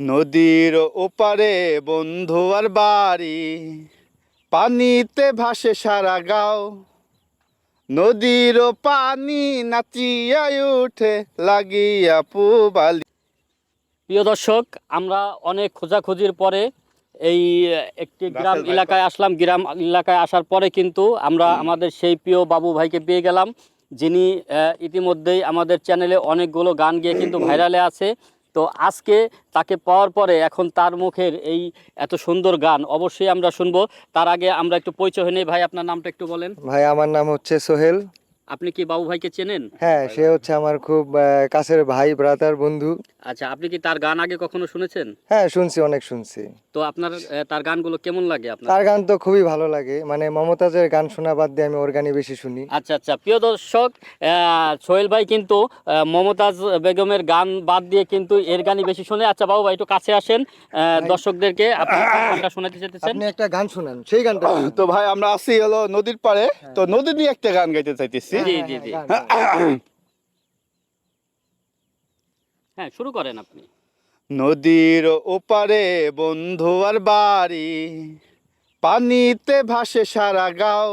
নদীর ওপারে বন্ধু আর বাড়ি পানিতে ভাসে সারা গাও। নদীর পানি নাচিয়া উঠে লাগিয়া পুবালি। প্রিয় দর্শক আমরা অনেক খোঁজাখুঁজির পরে এই একটি গ্রাম এলাকায় আসলাম। গ্রাম এলাকায় আসার পরে কিন্তু আমরা আমাদের সেই প্রিয় বাবু ভাইকে পেয়ে গেলাম যিনি ইতিমধ্যেই আমাদের চ্যানেলে অনেকগুলো গান গিয়ে কিন্তু ভাইরালে আছে। তো আজকে তাকে পাওয়ার পরে এখন তার মুখের এই এত সুন্দর গান অবশ্যই আমরা শুনব। তার আগে আমরা একটু পরিচয় নিই। ভাই, আপনার নামটা একটু বলেন। ভাই, আমার নাম হচ্ছে সোহেল। আপনি কি বাবু ভাইকে চেনেন? হ্যাঁ সে হচ্ছে আমার খুব কাছের ভাই ব্রাদার বন্ধু। আচ্ছা আপনি কি তার গান আগে কখনো শুনেছেন? হ্যাঁ শুনছি অনেক শুনছি। তো আপনার তার গানগুলো কেমন লাগে আপনার? তার গান তো খুবই ভালো লাগে। মানে মমতাজের গান শোনা বাদ দিয়ে আমি ওর গানই বেশি শুনি। আচ্ছা আচ্ছা প্রিয় দর্শক আহ, সোহেল ভাই কিন্তু আহ, মমতাজ বেগমের গান বাদ দিয়ে কিন্তু এর গানই বেশি শুনে। আচ্ছা বাবু ভাই একটু কাছে আসেন আহ, দর্শকদেরকে আপনি গানটা শোনাতে চাইতেছেন আপনি একটা গান শুনান সেই গানটা তো ভাই আমরা আছি হলো নদীর পাড়ে। তো নদী নিয়ে একটা গান গাইতে চাইতেছি। জি হ্যাঁ, গান। হ্যাঁ শুরু করেন আপনি। নদীর ওপারে বন্ধু আর বাড়ি পানিতে ভাসে সারা গাও।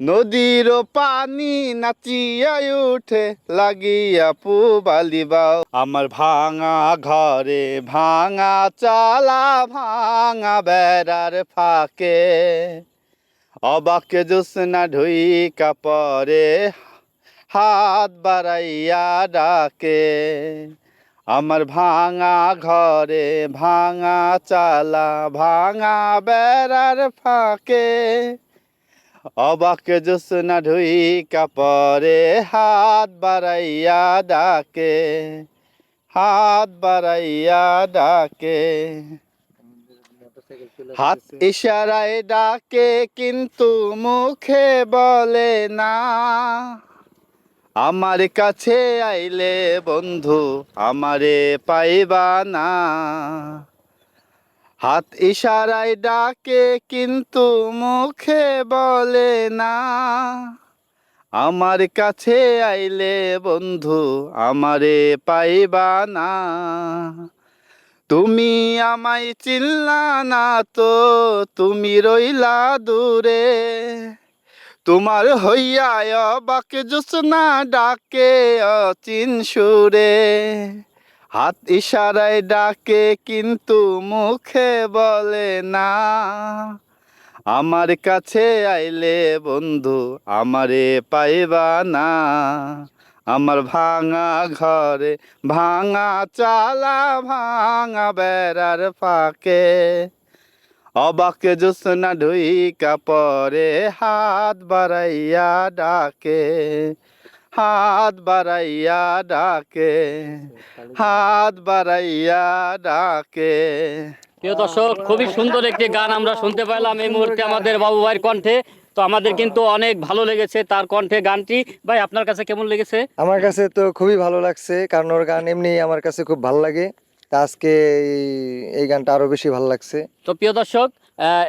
নদীর পানি নাচিয়া উঠে লাগিয়া পুবালি বাও। আমার ভাঙা ঘরে ভাঙা চালা ভাঙা বেড়ার ফাঁকে। অবাকে জোসনা ঢুইকা পরে হাত বাড়াইয়া ডাকে, আমার ভাঙা ঘরে ভাঙা চালা, ভাঙা বেড়ার ফাঁকে। অবাকে জোসনা ঢুইকা পরে হাত বাড়াইয়া ডাকে, হাত বাড়াইয়া ডাকে। হাত ইশারায় ডাকে, কিন্তু মুখে বলে না। আমার কাছে আইলে বন্ধু, আমারে পাইবা না। হাত ইশারায় ডাকে, কিন্তু মুখে বলে না। আমার কাছে আইলে বন্ধু, আমারে পাইবা না। তুমি আমায় চিনলা না তো, তুমি রইলা দূরে। তোমার হইয়া অবাক জোসনা ডাকে অচিন সুরে। হাত ইশারায় ডাকে কিন্তু মুখে বলে না। আমার কাছে আইলে বন্ধু, আমারে পাইবা না। আমার ভাঙা ঘরে, ভাঙা চালা, ভাঙা বেড়ার ফাঁকে। অবাকে জোসনা ঢুই পরে হাত বাড়াইয়া ডাকে, হাত বাড়াইয়া ডাকে, হাত বাড়াইয়া ডাকে। প্রিয় দর্শক, খুবই সুন্দর একটি গান আমরা শুনতে পেলাম এই মুহূর্তে আমাদের বাবু ভাইয়ের কণ্ঠে। তো আমাদের কিন্তু অনেক ভালো লেগেছে তার কণ্ঠে গানটি। ভাই আপনার কাছে কেমন লেগেছে? আমার কাছে তো খুবই ভালো লাগছে কারণ ওর গান এমনি আমার কাছে খুব ভালো লাগে। তা আজকে এই- গানটা আরও বেশি ভালো লাগছে। তো প্রিয় দর্শক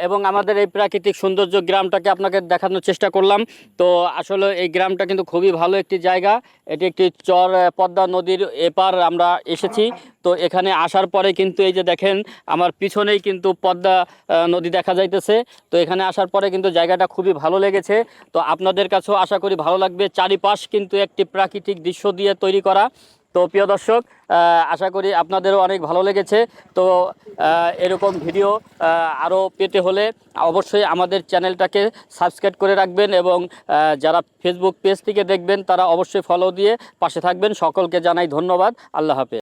এবং আমাদের এই প্রাকৃতিক সৌন্দর্য গ্রামটাকে আপনাকে দেখানোর চেষ্টা করলাম। তো আসলে এই গ্রামটা কিন্তু খুবই ভালো একটি জায়গা। এটি একটি চর পদ্মা নদীর এপার আমরা এসেছি। তো এখানে আসার পরে কিন্তু এই যে দেখেন, আমার পিছনেই কিন্তু পদ্মা নদী দেখা যাইতেছে। তো এখানে আসার পরে কিন্তু জায়গাটা খুবই ভালো লেগেছে। তো আপনাদের কাছেও আশা করি ভালো লাগবে। চারিপাশ কিন্তু একটি প্রাকৃতিক দৃশ্য দিয়ে তৈরি করা। তো প্রিয় দর্শক আশা করি আপনাদেরও অনেক ভালো লেগেছে। তো এরকম ভিডিও আরও পেতে হলে অবশ্যই আমাদের চ্যানেলটাকে সাবস্ক্রাইব করে রাখবেন এবং যারা ফেসবুক পেজ থেকে দেখবেন তারা অবশ্যই ফলো দিয়ে পাশে থাকবেন। সকলকে জানাই ধন্যবাদ। আল্লাহ হাফেজ।